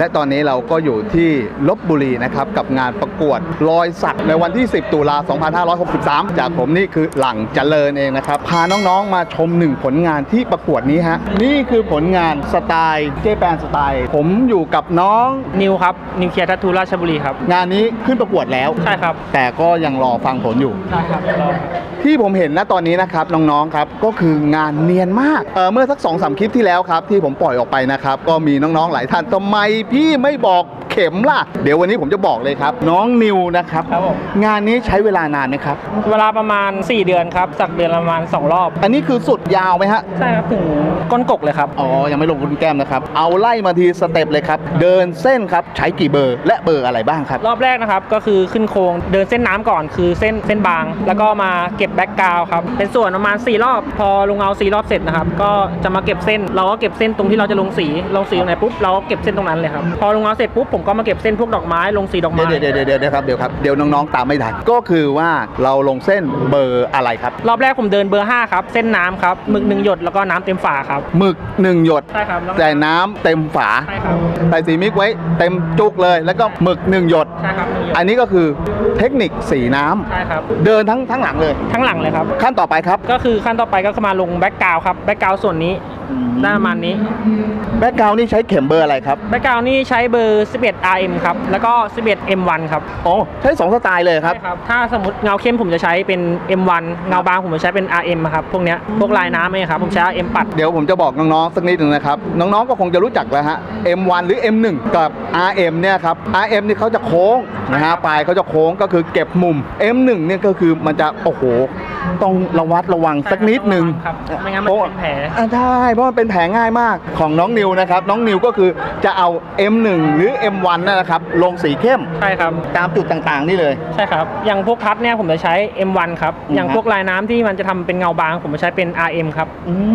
และตอนนี้เราก็อยู่ที่ลบบุรีนะครับกับงานประกวดรอยสักในวันที่ 10 ตุลา 2563 จากผมนี่คือหลังเจริญเองนะครับ พาน้องๆมาชมหนึ่งผลงานที่ประกวดนี้ฮะ นี่คือผลงานสไตล์เจแปนสไตล์ ผมอยู่กับน้องนิวครับ นิวเคลียร์ทัตทูราชบุรีครับ งานนี้ขึ้นประกวดแล้ว ใช่ครับ แต่ก็ยังรอฟังผลอยู่ ใช่ครับที่ผมเห็นนะตอนนี้นะครับน้องๆครับก็คืองานเนียนมากเออเมื่อสักสองสามคลิปที่แล้วครับที่ผมปล่อยออกไปนะครับก็มีน้องๆหลายท่านทำไมพี่ไม่บอกเข็มล่ะ เดี๋ยววันนี้ผมจะบอกเลยครับ น้องนิวนะครับ ครับผม งานนี้ใช้เวลานานไหมครับ เวลาประมาณ 4 เดือนครับ สักเดือนละประมาณ 2 รอบ อันนี้คือสุดยาวไหมฮะ ใช่ครับ ถึงก้นกกเลยครับ อ๋อ ยังไม่ลงคุณแก้มนะครับ เอาไล่มาทีสเต็ปเลยครับ เดินเส้นครับ ใช้กี่เบอร์ และเบอร์อะไรบ้างครับ รอบแรกนะครับก็คือขึ้นโครงเดินเส้นน้ำก่อนคือเส้นเส้นบาง แล้วก็มาเก็บแบ็กกราวครับเป็นส่วนประมาณ 4 รอบ พอลงเอา 4 รอบเสร็จนะครับ ก็จะมาเก็บเส้นเราก็เก็บเส้นตรงที่เราจะลงสีลงสีตรงไหนปุ๊บเราก็เก็บเส้นตรงนั้นเลยครับพอลงเอาเสร็จปุ๊บผมก็มาเก็บเส้นพวกดอกไม้ลงสีดอกไม้เดี๋ยวเดี๋ยวเดี๋ยวเดี๋ยวครับเดี๋ยวครับเดี๋ยวน้องๆตามไม่ทันก็คือว่าเราลงเส้นเบอร์อะไรครับ รอบแรกผมเดินเบอร์5ครับเส้นน้ำครับหมึกหนึ่งหยดแล้วก็น้ำเต็มฝาครับหมึกหนึ่งหยดใช่ครับแล้วแต่น้ำเต็มฝาใช่ครับใส่สีมิกไว้เต็มจุกเลย แล้วก็หมึกหนึ่งหยดใช่ครับหนึ่งหยดอันนี้ก็คือเทคนิคสีน้ำใช่ครับเดินทั้งทั้งหลังเลย ทั้งหลังเลยครับ ขั้นต่อไปครับก็คือขั้นต่อไปก็คือมาลงแบ็กกราวครับแบ็กกราวส่วนนี้ได้ประมาณนี้ แบ็กกราวนี่ใช้เข็มเบอร์อะไรครับแบ็กกราวนี่ใช้เบอร์ 11 RM ครับ แล้วก็ 11 M1 ครับอ๋อใช้สองสไตล์เลยครับ ใช่ครับ ถ้าสมมติเงาเข้มผมจะใช้เป็น M1 เงาบางผมจะใช้เป็น RM อะครับ พวกเนี้ย พวกลายน้ำเนี่ยครับ ผมใช้ RM ปัด เดี๋ยวผมจะบอกน้องๆสักนิดหนึ่งนะครับ น้องๆก็คงจะรู้จักแล้วฮะ M1 หรือ M1 กับ RM เนี่ยครับ RM นี่เขาจะโค้งนะฮะปลายเขาจะโค้งก็คือเก็บมุม M1 เนี่ยก็คือมันจะโอ้โห ต้องระวัดระวังสักนิดหนึ่งครับไม่งั้นมันเป็นแผลอ่าใช่เพราะมันเป็นแผลง่ายมากของน้องนิวนะครับ น้องนิวก็คือจะเอา M1 หรือ M1 นั่นนะครับลงสีเข้มใช่ครับตามจุดต่างๆนี่เลย ใช่ครับ อย่างพวกทัดเนี่ยผมจะใช้ M1 ครับอืมอย่างพวกลายน้ำที่มันจะทำเป็นเงาบาง ผมจะใช้เป็น RM ครับ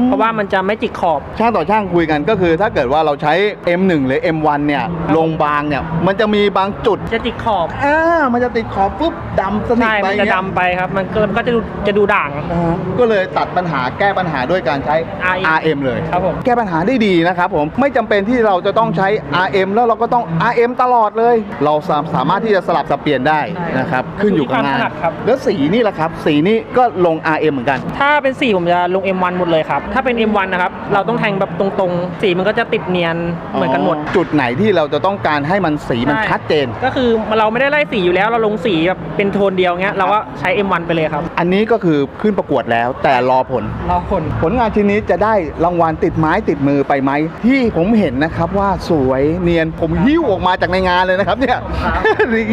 เพราะว่ามันจะไม่จิกขอบ ช่างต่อช่างคุยกันก็คือ ถ้าเกิดว่าเราใช้ M1 หรือ M1 เนี่ยครับลงบางเนี่ยมันจะมีบางจุดจะจิกขอบอ่ามันจะติดขอบปุ๊บดำสนิทใช่ไปมันจะเงี้ยดำไปครับ มันก็มันก็จะดูจะดูด่าง อ่าก็เลยตัดปัญหาแก้ปัญหาด้วยการใช้ RM RM เลย ครับผม แก้ปัญหาได้ดีนะครับผมไม่จำเป็นที่เราจะต้องใช้ RM แล้วเราก็ต้อง RM ตลอดเลย เราสาสามารถที่จะสลับสับเปลี่ยนได้ใช่นะครับขึ้นอยู่กับงานอยู่ที่ความถนัดครับ แล้วสีนี่แหละครับ สีนี่ก็ลง RM เหมือนกัน ถ้าเป็นสีผมจะลง M1 หมดเลยครับ ถ้าเป็น M1 นะครับ เราต้องแทงแบบตรงๆ สีมันก็จะติดเนียนเหมือนกันหมด จุดไหนที่เราจะต้องการให้มันสีมันใช่ ชัดเจน ก็คือเราไม่ได้ไล่สีอยู่แล้ว เราลงสีแบบเป็นโทนเดียวเงี้ย เราก็ใช้ M1 ไปเลยครับ อันนี้ก็คือขึ้นประกวดแล้ว แต่รอผล รอผล ผลงานชิ้นนี้จะได้รางวัลติดไม้ติดมือไปไหมที่ผมเห็นนะครับว่าสวยเนียนผมหิ้วออกมาจากในงานเลยนะครับเนี่ยครับ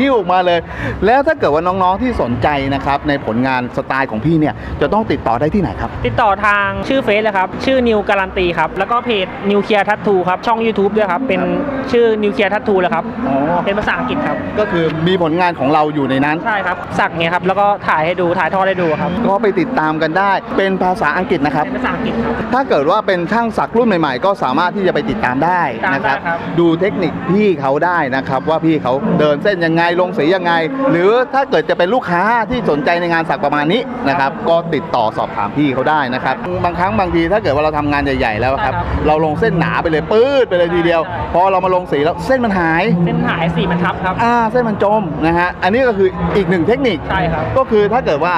หิ้วออกมาเลย แล้วถ้าเกิดว่าน้องๆที่สนใจนะครับในผลงานสไตล์ของพี่เนี่ยจะต้องติดต่อได้ที่ไหนครับ ติดต่อทางชื่อเฟซเลยครับ ชื่อนิวการันตีครับ แล้วก็เพจนิวเคลียร์ทัตทูครับ ช่อง YouTube ด้วยครับ เป็นชื่อนิวเคลียร์ทัตทูเลยครับอ๋อเป็นภาษาอังกฤษครับ ก็คือมีผลงานของเราอยู่ในนั้น ใช่ครับ สักเงี้ยครับ แล้วก็ถ่ายให้ดู ถ่ายทอดให้ดูครับก็ไปติดตามกันได้ เป็นภาษาอังกฤษนะครับ เป็นภาษาอังกฤษครับ ถ้าเกิดว่าเป็นช่างสักรุ่นใหม่ๆ ก็สามารถที่จะไปติดตามได้นะครับ ติดตามได้ครับ ดูเทคนิคพี่เขาได้นะครับ ว่าพี่เขาเดินเส้นยังไงลงสียังไง หรือถ้าเกิดจะเป็นลูกค้าที่สนใจในงานสักประมาณนี้นะครับ ก็ติดต่อสอบถามพี่เขาได้นะครับ บางครั้งบางทีถ้าเกิดว่าเราทำงานใหญ่ๆแล้วครับใช่ครับเราลงเส้นหนาไปเลยปื้ดไปเลยทีเดียวใช่พอเรามาลงสีแล้วเส้นมันหาย เส้นหายสีมันทับครับ อ่าเส้นมันจมนะฮะ อันนี้ก็คืออีกหนึ่งเทคนิค ใช่ครับ ก็คือถ้าเกิดว่า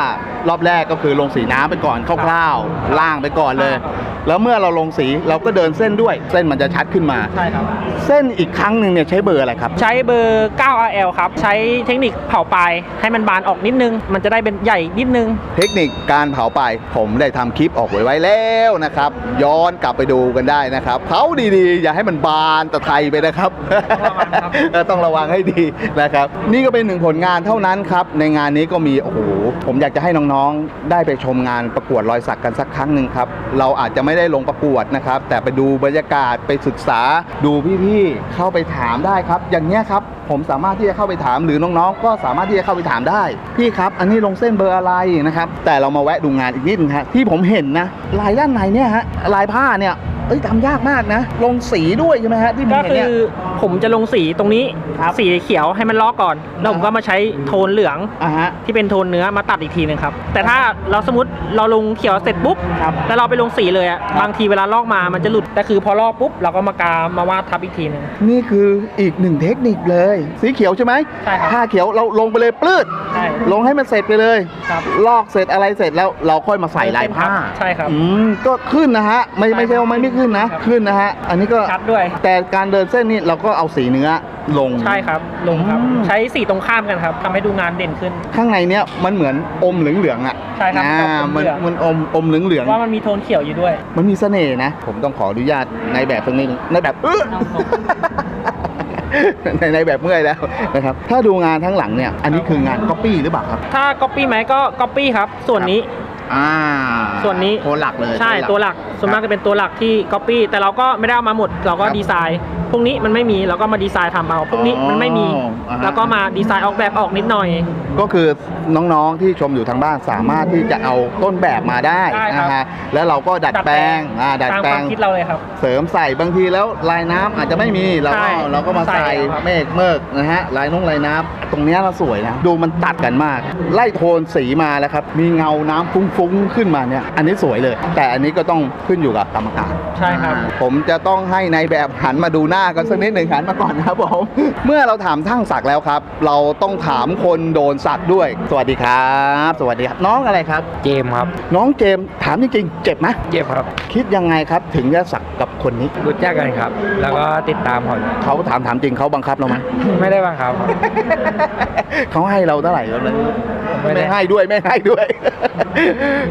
รอบแรกก็คือลงสีน้ำไปก่อนคร่าวๆล่างไปก่อนเลยครับแล้วเมื่อเราลงสีเราก็เดินเส้นด้วย เส้นมันจะชัดขึ้นมาใช่ครับเส้นอีกครั้งหนึ่งเนี่ยใช้เบอร์อะไรครับ ใช้เบอร์ 9RL ครับ ใช้เทคนิคเผาปลายให้มันบานออกนิดนึง มันจะได้เป็นใหญ่นิดนึง เทคนิคการเผาไปผมได้ทำคลิปออกไว้ไว้แล้วนะครับ ย้อนกลับไปดูกันได้นะครับเผาดีๆ อย่าให้มันบานตะไทยไปนะครับต้องระวังครับเออต้องระวังให้ดีนะครับ นี่ก็เป็นหนึ่งผลงานเท่านั้นครับ ในงานนี้ก็มีโอ้โหผมอยากจะให้น้องๆได้ไปชมงานประกวดรอยสักกันสักครั้งหนึ่งครับ เราอาจจะไม่ได้ลงประกวดนะครับ แต่ไปดูบรรยากาศไปศึกษา ดูพี่ๆเข้าไปถามได้ครับ อย่างเนี้ยครับผมสามารถที่จะเข้าไปถามหรือน้องๆ ก็สามารถที่จะเข้าไปถามได้ พี่ครับ อันนี้ลงเส้นเบอร์อะไรนะครับ แต่เรามาแวะดูงานอีกนิดนึงฮะที่ผมเห็นนะลายด้านในเนี่ยฮะลายผ้าเนี่ย เอ้ยทำยากมากนะ ลงสีด้วยใช่ไหมฮะที่ผมก็เห็นคืเนี่ย อผมจะลงสีตรงนี้ครับ สีเขียวให้มันลอกก่อน แล้วผมก็มาใช้โทนเหลืองอ่าฮะ ที่เป็นโทนเนื้อมาตัดอีกทีหนึงครับ แต่ถ้าเราสมมติเราลงเขียวเสร็จปุ๊บครับแล้วเราไปลงสีเลยอะครับบางทีเวลาลอกมามันจะหลุดแต่คือพอลอกปุ๊บเราก็มากามาวาดทับอีกทีหนึง นี่คืออีกหนึ่งเทคนิคเลย สีเขียวใช่ไหมใช่ครับ ผ้าเขียวเราลงไปเลยปลื้ดใช่ ลงให้มันเสร็จไปเลย ครับ ลอกเสร็จอะไรเสร็จแล้วเราค่อยมาใส่ลายผ้าใช่ครับ อืมก็ขึ้นนะฮะ ไม่ไม่ใช่ว่าไม่ไม่ขึ้นนะครับขึ้นนะฮะ อันนี้ก็ ชัดด้วย แต่การเดินเส้นนี่เราก็เอาสีเนื้อลง ใช่ครับ ลงครับอืมใช้สีตรงข้ามกันครับทำให้ดูงานเด่นขึ้น ข้างในเนี้ยมันเหมือนอมเหลืองๆอะใช่ครับอ่าอมมันเหลืองมันอมอมเหลืองว่ามันมีโทนเขียวอยู่ด้วย ๆมันมีเสน่ห์นะ ผมต้องขออนุญาตในแบบตรงนี้ในแบบเออ ในในแบบเมื่อยแล้วนะครับ ถ้าดูงานทั้งหลังเนี่ย อันนี้คืองานก๊อปปี้หรือเปล่าครับ ถ้าก๊อปปี้ไหมก็ก๊อปปี้ครับ ส่วนนี้ อ่าส่วนนี้ ตัวหลักเลยใช่ตัวหลักส่วนมากจะเป็นตัวหลักที่ก๊อปปี้แต่เราก็ไม่ได้เอามาหมด เราก็ครับดีไซน์พวกนี้มันไม่มีเราก็มาดีไซน์ทำเอาพวกนี้มันไม่มีอ๋ออ่าฮะแล้วก็มาดีไซน์ออกแบบออกนิดหน่อย ก็คือน้องๆที่ชมอยู่ทางบ้านสามารถที่จะเอาต้นแบบมาได้ได้ครับนะฮะแล้วเราก็ดัดแปลงอ่าดัดตามแปลความงคิดเราเลยครับเสริมใส่บางทีแล้วลายน้ำอาจจะไม่มีเราใช่ก็เราก็มาใส่ใส่ครับเมฆเมิกนะฮะลายนุ่งลายน้ำตรงเนี้ยเราสวยนะดูมันตัดกันมาก ไล่โทนสีมาแล้วครับมีเงาน้ำฟุ้งๆขึ้นมาเนี่ยอันนี้สวยเลย แต่อันนี้ก็ต้องขึ้นอยู่กับกรรมการใช่ครับอ่าผมจะต้องให้ในายแบบหันมาดูหน้ากันสักนิดหนึ่งหันมาก่อนนะครับผม เมื่อเราถามช่างสักแล้วครับ เราต้องถามคนโดนสักด้วย สวัสดีครับ สวัสดีครับ น้องอะไรครับ เกมครับ น้องเจมส์ถามจริงๆเจ็บไหมเจ็บครับ คิดยังไงครับถึงจะสักกับคนนี้ รู้จักกันครับ แล้วก็ติดตามเขาเขาถามถามจริงเขาบังคับเราไหม ไม่ได้บังคับครับ เขาให้เราเท่าไหร่ครับเลยไม่ได้ไม่ให้ด้วยไม่ให้ด้วย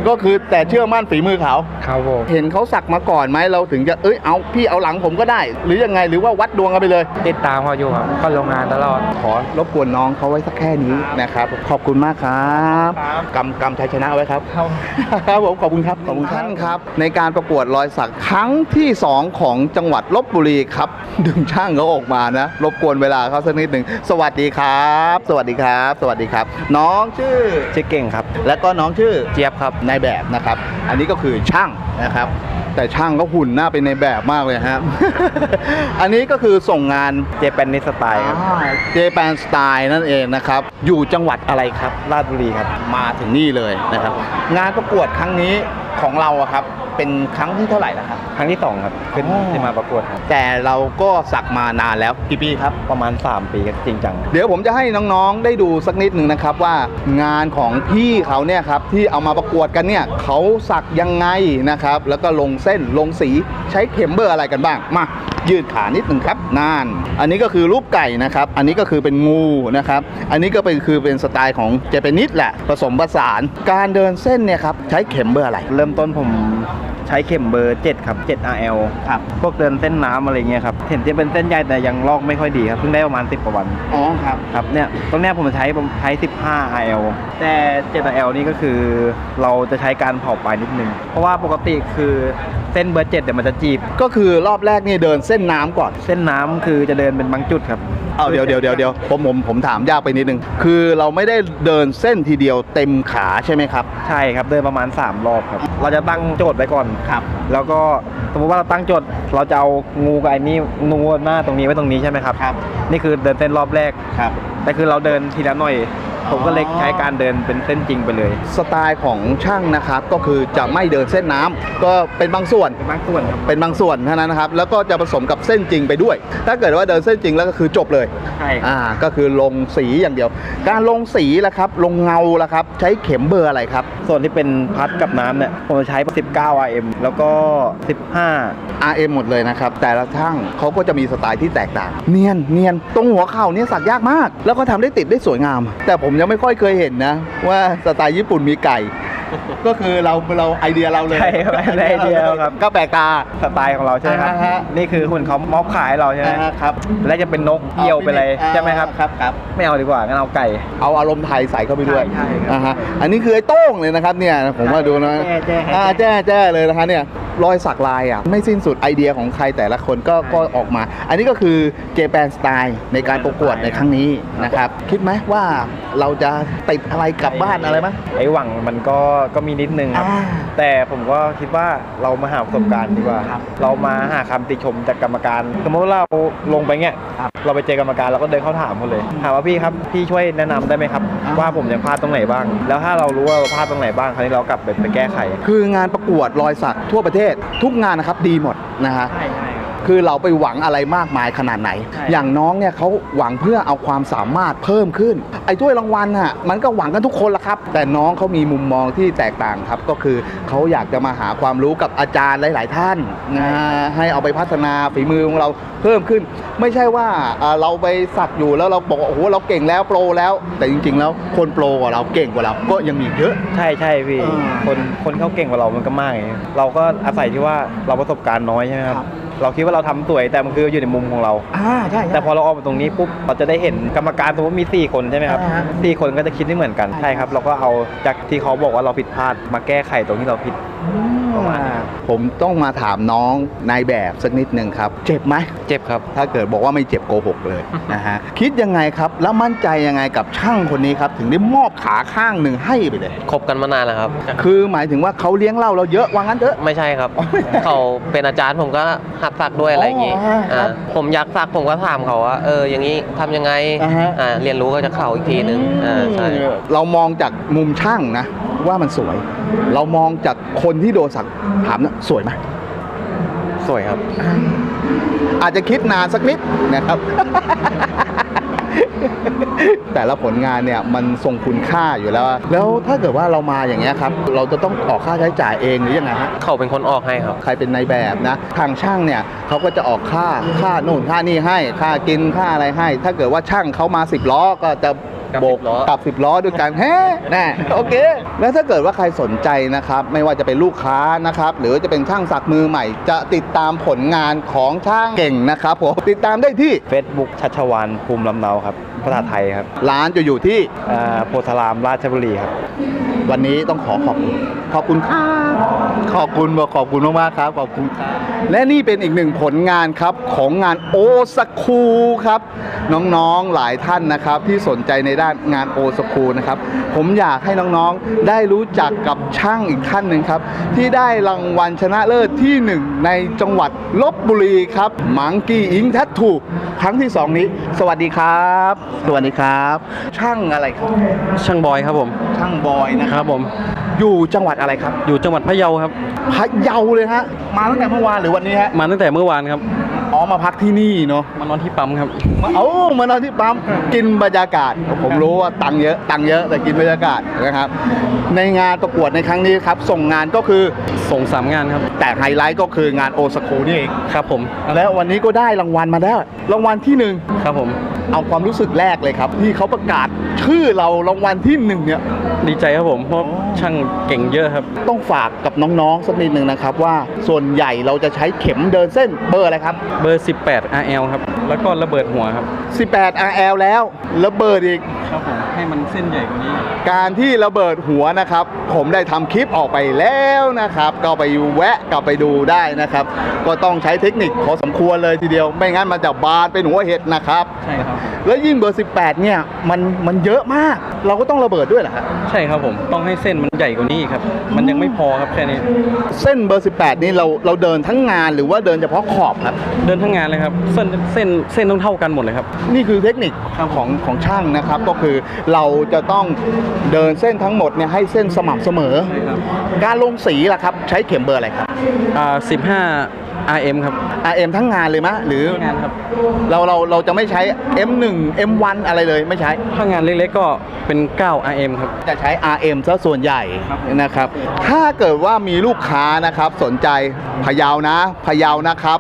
ก็คือแต่เชื่อมั่นฝีมือเขา ครับผม เห็นเขาสักมาก่อนไหมเราถึงจะเอ้ยเอาพี่เอาหลังผมก็ได้ หรือยังไงหรือว่าวัดดวงกันไปเลย ติดตามเขาอยู่ครับเขาลงงานตลอด ขอรบกวนน้องเขาไว้สักแค่นี้นะครับ ขอบคุณมากครับครับกำกำชัยชนะไว้ครับ ครับ ครับผมขอบคุณครับขอบคุณท่านครับ ในการประกวดรอยสักครั้งที่ 2 ของจังหวัดลบบุรีครับ ดึงช่างเขาออกมานะรบกวนเวลาเขาสักนิดหนึ่งสวัสดีครับ สวัสดีครับ สวัสดีครับ น้องชื่อชื่อเก่งครับ แล้วก็น้องชื่อ เจี๊ยบครับนายแบบนะครับ อันนี้ก็คือช่างนะครับ แต่ช่างก็หุ่นหน้าเป็นในายแบบมากเลยฮะอันนี้ก็คือส่งงานเจแปนนิสไตล์ครับเจแปนสไตล์นั่นเองนะครับ อยู่จังหวัดอะไรครับราชบุรีครับ มาถึงนี่เลยนะครับ งานประกวดครั้งนี้ ของเราอะครับเป็นครั้งที่เท่าไหร่แล้วครับ ครั้งที่สองครับขึ้นอ๋อ ที่มาประกวดครับแต่เราก็สักมานานแล้วกี่ปีครับ ประมาณ 3 ปีครับจริงจังเดี๋ยวผมจะให้น้องๆ ได้ดูสักนิดหนึ่งนะครับว่างานของพี่เขาเนี่ยครับที่เอามาประกวดกันเนี่ยเขาสักยังไงนะครับ แล้วก็ลงเส้นลงสีใช้เข็มเบอร์อะไรกันบ้างมายืดขานิดหนึ่งครับนาน อันนี้ก็คือรูปไก่นะครับ อันนี้ก็คือเป็นงูนะครับ อันนี้ก็เป็นคือเป็นสไตล์ของเจแปนิสแหละผสมผสาน การเดินเส้นเนี่ยครับใช้เข็มเบอร์อะไร เริ่มต้นผมใช้เข็มเบอร์7ครับ7 RL ครับ พวกเดินเส้นน้ำอะไรเงี้ยครับ เห็นจะเป็นเส้นใหญ่แต่ยังลอกไม่ค่อยดีครับ เพิ่งได้ประมาณ 10กว่าวัน อ๋อครับ ครับเนี่ยตรงเนี้ยผมใช้ผมใช้ 15 RL แต่ 7 RL นี่ก็คือเราจะใช้การเผาปลายนิดนึง เพราะว่าปกติคือ เส้นเบอร์7เดี๋ยวมันจะจีบ ก็คือรอบแรกนี่เดินเส้นน้ำก่อน เส้นน้ำคือจะเดินเป็นบางจุดครับเอาเดี๋ยวเดี๋ยวเดี๋ยวเดี๋ยวผมผมผมถามยากไปนิดนึง คือเราไม่ได้เดินเส้นทีเดียวเต็มขาใช่ไหมครับ ใช่ครับเดินประมาณ 3 รอบครับ เราจะตั้งโจทย์ไว้ก่อน ครับ แล้วก็สมมติว่าเราตั้งโจทย์เราจะเอางูกับไอ้นี่งูหน้าตรงนี้ไว้ตรงนี้ใช่ไหมครับ ครับ นี่คือเดินเส้นรอบแรก ครับ แต่คือเราเดินทีละหน่อย ผมก็เลยอ๋อใช้การเดินเป็นเส้นจริงไปเลย สไตล์ของช่างนะครับก็คือจะไม่เดินเส้นน้ำก็เป็นบางส่วน เป็นบางส่วนครับ เป็นบางส่วนเท่านั้นนะครับ แล้วก็จะผสมกับเส้นจริงไปด้วย ถ้าเกิดว่าเดินเส้นจริงแล้วก็คือจบเลย ใช่ครับอ่า ก็คือลงสีอย่างเดียว การลงสีละครับ ลงเงาละครับ ใช้เข็มเบอร์อะไรครับ ส่วนที่เป็นพัดกับน้ำเนี่ยผมจะใช้ 19 RM แล้วก็ 15 RM หมดเลยนะครับ แต่ละช่างเขาก็จะมีสไตล์ที่แตกต่าง เนียนเนียนตรงหัวเข่าเนี่ยสักยากมาก แล้วก็ทำได้ติดได้สวยงาม แต่ผมยังไม่ค่อยเคยเห็นนะ ว่าสไตล์ญี่ปุ่นมีไก่ ก็คือเราเราไอเดียเราเลยใช่ครับไอเดียเราครับ ก็แปลกตาสไตล์ของเราใช่ไหมครับอ่าฮะนี่คือคุณเขามอบขายให้เราใช่ไหมอ่าครับ แล้วจะเป็นนกเกี่ยวไปเลยใช่ไหมครับครับครับไม่เอาดีกว่างั้นเอาไก่ เอาอารมณ์ไทยใส่เข้าไปด้วยใช่ใช่ครับอ่าฮะอันนี้คือไอ้โต้งเลยนะครับเนี่ยผมว่าดูนะแจ้แจ้อ่าแจ้แจ้เลยนะคะเนี่ยรอยสักลายอะไม่สิ้นสุดไอเดียของใครแต่ละคนก็ก็ออกมา อันนี้ก็คือเจแปนสไตล์ในการประกวดในครั้งนี้นะครับ คิดไหมว่าเราจะติดอะไรกลับบ้านอะไรไหมไอ้หวังมันก็ก็มีนิดนึงครับ อ่าแต่ผมก็คิดว่าเรามาหาประสบการณ์ดีกว่า ครับเรามาหาคำติชมจากกรรมการ สมมติว่าเราลงไปเงี้ยครับเราไปเจอกรรมการเราก็เดินเข้าถามเขาเลย ถามว่าพี่ครับพี่ช่วยแนะนำได้ไหมครับ อ่า ว่าผมยังพลาดตรงไหนบ้าง แล้วถ้าเรารู้ว่าเราพลาดตรงไหนบ้างคราวนี้เรากลับไปไปแก้ไข คืองานประกวดรอยสักทั่วประเทศทุกงานนะครับดีหมดนะฮะ ใช่ใช่ ครับคือเราไปหวังอะไรมากมายขนาดไหนใช่อย่างน้องเนี่ยเขาหวังเพื่อเอาความสามารถเพิ่มขึ้น ไอ้ถ้วยรางวัลน่ะมันก็หวังกันทุกคนละครับ แต่น้องเขามีมุมมองที่แตกต่างครับ ก็คือเขาอยากจะมาหาความรู้กับอาจารย์หลาย ๆ ท่านนะให้เอาไปพัฒนาฝีมือของเราเพิ่มขึ้น ไม่ใช่ว่าเอ่อเราไปสักอยู่แล้วเราบอกว่าโอ้โหเราเก่งแล้วโปรแล้ว แต่จริง ๆ แล้วคนโปรกว่าเราเก่งกว่าเราก็ยังมีเยอะใช่ใช่พี่เออคนคนเขาเก่งกว่าเรามันก็มากไงเราก็อาศัยที่ว่าเราประสบการณ์น้อยใช่ไหมครับครับ เราคิดว่าเราทำสวยแต่มันคืออยู่ในมุมของเราอ่าใช่แต่พอเราออกมาตรงนี้ปุ๊บเราจะได้เห็นกรรมการสมมติมี 4 คนใช่ไหมครับอ่าฮะสี่คนก็จะคิดไม่เหมือนกันใช่ใช่ครับเราก็เอาจากที่เขาบอกว่าเราผิดพลาดมาแก้ไขตรงที่เราผิด ประมาณนี้ผมต้องมาถามน้องนายแบบสักนิดหนึ่งครับ เจ็บไหมเจ็บครับ ถ้าเกิดบอกว่าไม่เจ็บโกหกเลยนะฮะคิดยังไงครับแล้วมั่นใจยังไงกับช่างคนนี้ครับ ถึงได้มอบขาข้างหนึ่งให้ไปเลยคบกันมานานแล้วครับ คือหมายถึงว่าเขาเลี้ยงเหล่าเราเยอะว่างั้นเถอะไม่ใช่ครับอ๋อไม่ใช่เขาเป็นอาจารย์ผมก็หัดสักด้วยอะไรอย่างงี้อ๋อครับอ่าผมอยากสักผมก็ถามเขาว่าเอออย่างนี้ทำยังไงอ่าฮะอ่าเรียนรู้ก็จะเข้าอีกทีนึงอ่าใช่เรามองจากมุมช่างนะ ว่ามันสวย เรามองจากคนที่โดนสักถามนะสวยไหมสวยครับ อาจจะคิดนานสักนิดนะครับ แต่ละผลงานเนี่ยมันทรงคุณค่าอยู่แล้ว แล้วถ้าเกิดว่าเรามาอย่างเงี้ยครับ เราจะต้องออกค่าใช้จ่ายเองหรือยังไงฮะเขาเป็นคนออกให้ครับ ใครเป็นนายแบบนะ ทางช่างเนี่ยเขาก็จะออกค่าค่าโน่นค่านี่ให้ ค่ากินค่าอะไรให้ ถ้าเกิดว่าช่างเขามา10ล้อก็จะกับ โบก10ล้อกับ10ล้อด้วยกันแฮ่แน่โอเค แล้วถ้าเกิดว่าใครสนใจนะครับ ไม่ว่าจะเป็นลูกค้านะครับ หรือว่าจะเป็นช่างสักมือใหม่ จะติดตามผลงานของช่างเก่งนะครับผมติดตามได้ที่ Facebook ชัชวานภูมิลำเนาครับภาษาไทยครับ ร้านจะอยู่ที่อ่าโพธารามราชบุรีครับ วันนี้ต้องขอขอบคุณขอบคุณครับขอบคุณบอกขอบคุณมากๆครับขอบคุณครับและนี่เป็นอีกหนึ่งผลงานครับของงานโอสคูครับ น้องๆหลายท่านนะครับที่สนใจในด้านงานโอสคูนะครับ ผมอยากให้น้องๆได้รู้จักกับช่างอีกท่านหนึ่งครับ ที่ได้รางวัลชนะเลิศที่หนึ่งในจังหวัดลบบุรีครับมังกี้อิงทัตถูครั้งที่สองนี้ สวัสดีครับ สวัสดีครับ ช่างอะไรครับ ช่างบอยครับผม ช่างบอยนะคครับรับผม อยู่จังหวัดอะไรครับอยู่จังหวัดพะเยาครับ พะเยาเลยฮะมาตั้งแต่เมื่อวานหรือวันนี้ฮะมาตั้งแต่เมื่อวานครับอ๋อ มาพักที่นี่เนาะมานอนที่ปั๊มครับมาเอ้ามานอนที่ปั๊มกินบรรยากาศ ผมรู้ว่าตังค์เยอะตังค์เยอะแต่กินบรรยากาศนะครับ ในงานประกวดในครั้งนี้ครับ ส่งงานก็คือส่งสามงานครับ แต่ไฮไลท์ก็คืองานโอสคูนี่เองครับผม แล้ววันนี้ก็ได้รางวัลมาแล้วรางวัลที่หนึ่งครับผมเอาความรู้สึกแรกเลยครับ ที่เขาประกาศ ชื่อเรารางวัลที่หนึ่งเนี่ย ดีใจครับผมเพราะช่างเก่งเยอะครับ ต้องฝากกับน้องๆสักนิดหนึ่งนะครับว่าส่วนใหญ่เราจะใช้เข็มเดินเส้นเบอร์อะไรครับ เบอร์ 18 RL ครับ แล้วก็ระเบิดหัวครับ 18 RL แล้วระเบิดอีก ครับผมให้มันเส้นใหญ่กว่านี้ การที่ระเบิดหัวนะครับ ผมได้ทำคลิปออกไปแล้วนะครับ ก็ไปแวะกลับไปดูได้นะครับ ก็ต้องใช้เทคนิคพอสมควรเลยทีเดียว ไม่งั้นมันจะบานเป็นหัวเห็ดนะครับ ใช่ครับ แล้วยิ่งเบอร์ 18 เนี่ยมันมันเยอะมาก เราก็ต้องระเบิดด้วยเหรอครับใช่ครับผมต้องให้เส้นมันใหญ่กว่านี้อีกครับ มันยังไม่พอครับแค่นี้ เส้นเบอร์ 18 นี่เราเราเดินทั้งงานหรือว่าเดินเฉพาะขอบครับ เดินทั้งงานเลยครับเส้นเส้นเส้นต้องเท่ากันหมดเลยครับ นี่คือเทคนิคของของช่างนะครับ ก็คือเราจะต้องเดินเส้นทั้งหมดเนี่ยให้เส้นสม่ำเสมอ ใช่ครับ การลงสีล่ะครับ ใช้เข็มเบอร์อะไรครับ อ่า15 RM ครับ RM ทั้งงานเลยมะหรือ งานครับเราเราเราจะไม่ใช้ M1 M1 อะไรเลยไม่ใช้ ถ้างานเล็กๆก็เป็น 9 RM ครับ จะใช้ RM ซะส่วนใหญ่ครับนะครับ ถ้าเกิดว่ามีลูกค้านะครับ สนใจพะเยานะพะเยานะครับ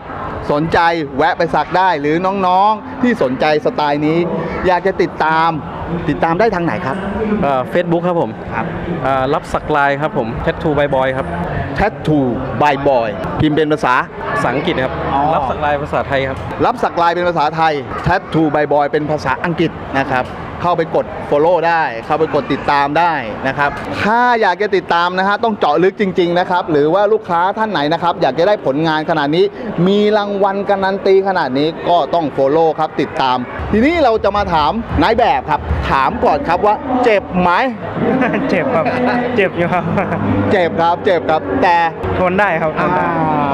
สนใจแวะไปสักได้หรือน้องๆที่สนใจสไตล์นี้ อยากจะติดตาม ติดตามได้ทางไหนครับเฟซบุ๊กครับผมครับอ่ารับสักลายครับผมแท t ทูบายบอยครับ Tattoo by Boy พิมพ์เป็นภาษาภาษาอังกฤษครับอ๋อรับสักลายภาษาไทยครับ รับสักลายเป็นภาษาไทย Tattoo by Boy เป็นภาษาอังกฤษนะครับ เข้าไปกด Follow ได้ เข้าไปกดติดตามได้นะครับ ถ้าอยากจะติดตามนะฮะต้องเจาะลึกจริง ๆ นะครับ หรือว่าลูกค้าท่านไหนนะครับ อยากจะได้ผลงานขนาดนี้ มีรางวัลการันตีขนาดนี้ก็ต้อง Follow ครับติดตาม ทีนี้เราจะมาถามนายแบบครับ ถามก่อนครับว่าเจ็บไหม เจ็บครับ เจ็บอยู่ครับเจ็บครับเจ็บครับแต่ทนได้ครับทอ่านได้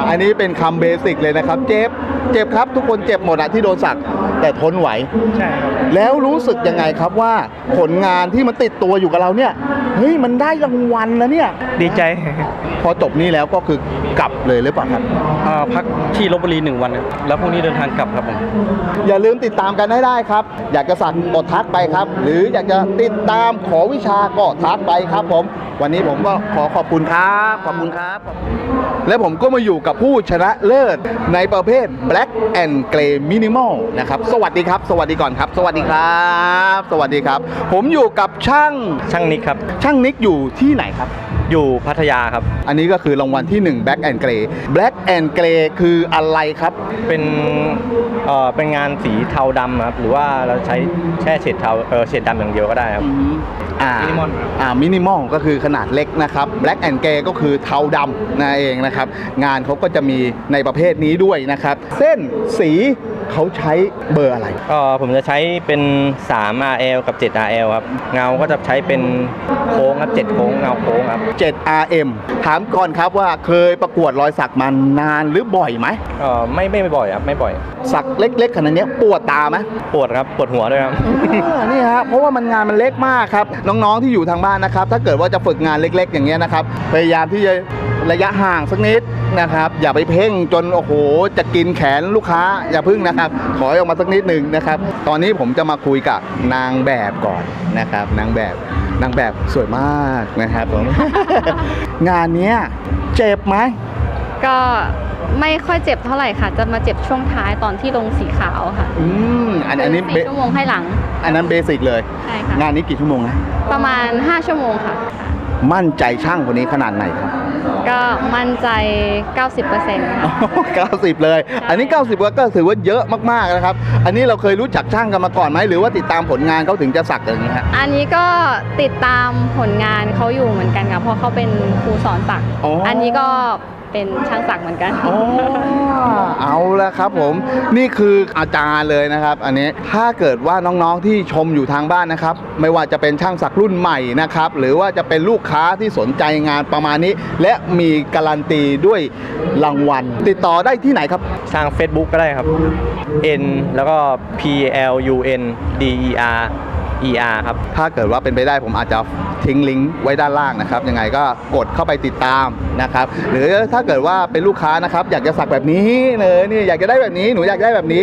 อันนี้เป็นคำเบสิกเลยนะครับ เจ็บเจ็บครับทุกคนเจ็บหมดอะที่โดนสักแต่ทนไหว ใช่ครับแล้วรู้สึกยังไงครับว่าผลงานที่มันติดตัวอยู่กับเราเนี่ยเฮ้ยมันได้รางวัลนะเนี่ย ดีใจพอจบนี้แล้วก็คือกลับเลยหรือเปล่าครับ อ่าพักที่ลบบุรีหนึ่งวันครับแล้วพรุ่งนี้เดินทางกลับครับผม อย่าลืมติดตามกันให้ได้ครับ อยากจะสั่งกดทักไปครับ หรืออยากจะติดตามขอวิชาก็ทักไปครับผม วันนี้ผมก็ขอขอบคุณครับ ขอบคุณครับ และผมก็มาอยู่กับผู้ชนะเลิศในประเภท Black and Gray Minimal นะครับสวัสดีครับ สวัสดีก่อนครับ สวัสดีครับ สวัสดีครับ ผมอยู่กับช่างช่างนิกครับ ช่างนิกอยู่ที่ไหนครับ อยู่พัทยาครับ อันนี้ก็คือรางวัลที่1 Black and Gray Black and Gray คืออะไรครับ เป็นเอ่อเป็นงานสีเทาดำครับ หรือว่าเราใช้แช่เฉดเทาเออเฉดดำอย่างเดียวก็ได้ครับ อ่า Minimal อ่ามินิมอลก็คือขนาดเล็กนะครับ Black and Gray ก็คือเทาดำนั่นเองนะครับ งานเขาก็จะมีในประเภทนี้ด้วยนะครับ เส้นสี เขาใช้เบอร์อะไร ก็ผมจะใช้เป็น 3 RL กับ 7 RL ครับ เงาก็จะใช้เป็นโค้งครับ 7 โค้งเงาโค้งครับ 7 RM ถามก่อนครับว่าเคยประกวดรอยสักมานานหรือบ่อยไหมเอ่อไม่ไม่บ่อยครับไม่บ่อย สักเล็กๆขนาดเนี้ยปวดตาไหมปวดครับปวดหัวด้วยครับอ่านี่ฮะเพราะว่ามันงานมันเล็กมากครับ น้องๆที่อยู่ทางบ้านนะครับ ถ้าเกิดว่าจะฝึกงานเล็ก ๆ อย่างเงี้ยนะครับ พยายามที่จะระยะห่างสักนิดนะครับ อย่าไปเพ่งจนโอ้โหจะกินแขนลูกค้าอย่าพึ่งนะครับขอให้ออกมาสักนิดหนึ่งนะครับ ตอนนี้ผมจะมาคุยกับนางแบบก่อนนะครับ นางแบบนางแบบสวยมากนะครับผม งานเนี้ยเจ็บไหมก็ไม่ค่อยเจ็บเท่าไหร่ค่ะ จะมาเจ็บช่วงท้ายตอนที่ลงสีขาวค่ะอืมอันอันนี้คือเบสี่ชั่วโมงให้หลัง อันนั้นเบสิกเลย ใช่ค่ะ งานนี้กี่ชั่วโมงนะ ประมาณ 5 ชั่วโมงค่ะ มั่นใจช่างคนนี้ขนาดไหนครับ ก็มั่นใจ 90% 90 เลย อันนี้ 90ก็ถือว่าเยอะมากๆนะครับ อันนี้เราเคยรู้จักช่างกันมาก่อนไหมหรือว่าติดตามผลงานเขาถึงจะสักอย่างนี้ฮะอันนี้ก็ติดตามผลงานเขาอยู่เหมือนกันค่ะเพราะเขาเป็นครูสอนสักอ๋ออัอันนี้ก็ เป็นช่างสักเหมือนกัน อ๋อเอาละครับผม นี่คืออาจารย์เลยนะครับ อันนี้ถ้าเกิดว่าน้องๆที่ชมอยู่ทางบ้านนะครับ ไม่ว่าจะเป็นช่างสักรุ่นใหม่นะครับ หรือว่าจะเป็นลูกค้าที่สนใจงานประมาณนี้ และมีการันตีด้วยรางวัล ติดต่อได้ที่ไหนครับ ทาง Facebook ก็ได้ครับ N แล้วก็ P L U N D E R E R ครับ ถ้าเกิดว่าเป็นไปได้ผมอาจจะ ทิ้งลิงก์ไว้ด้านล่างนะครับยังไงก็กดเข้าไปติดตามนะครับหรือถ้าเกิดว่าเป็นลูกค้านะครับ อยากจะสักแบบนี้เนอนี่อยากจะได้แบบนี้หนูอยากได้แบบนี้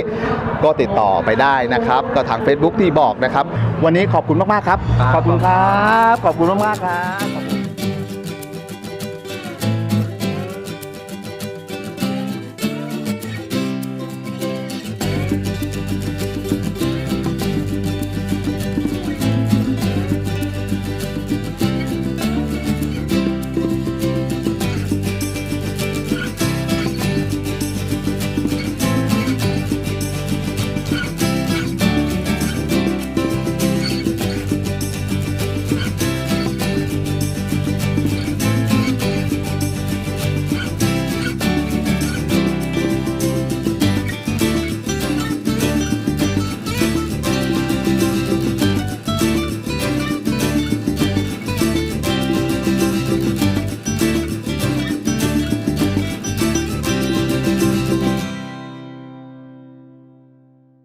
ก็ติดต่อไปได้นะครับ ก็ทาง Facebook ที่บอกนะครับ วันนี้ขอบคุณมากๆครับ ขอบคุณครับ ขอบคุณมากๆครับ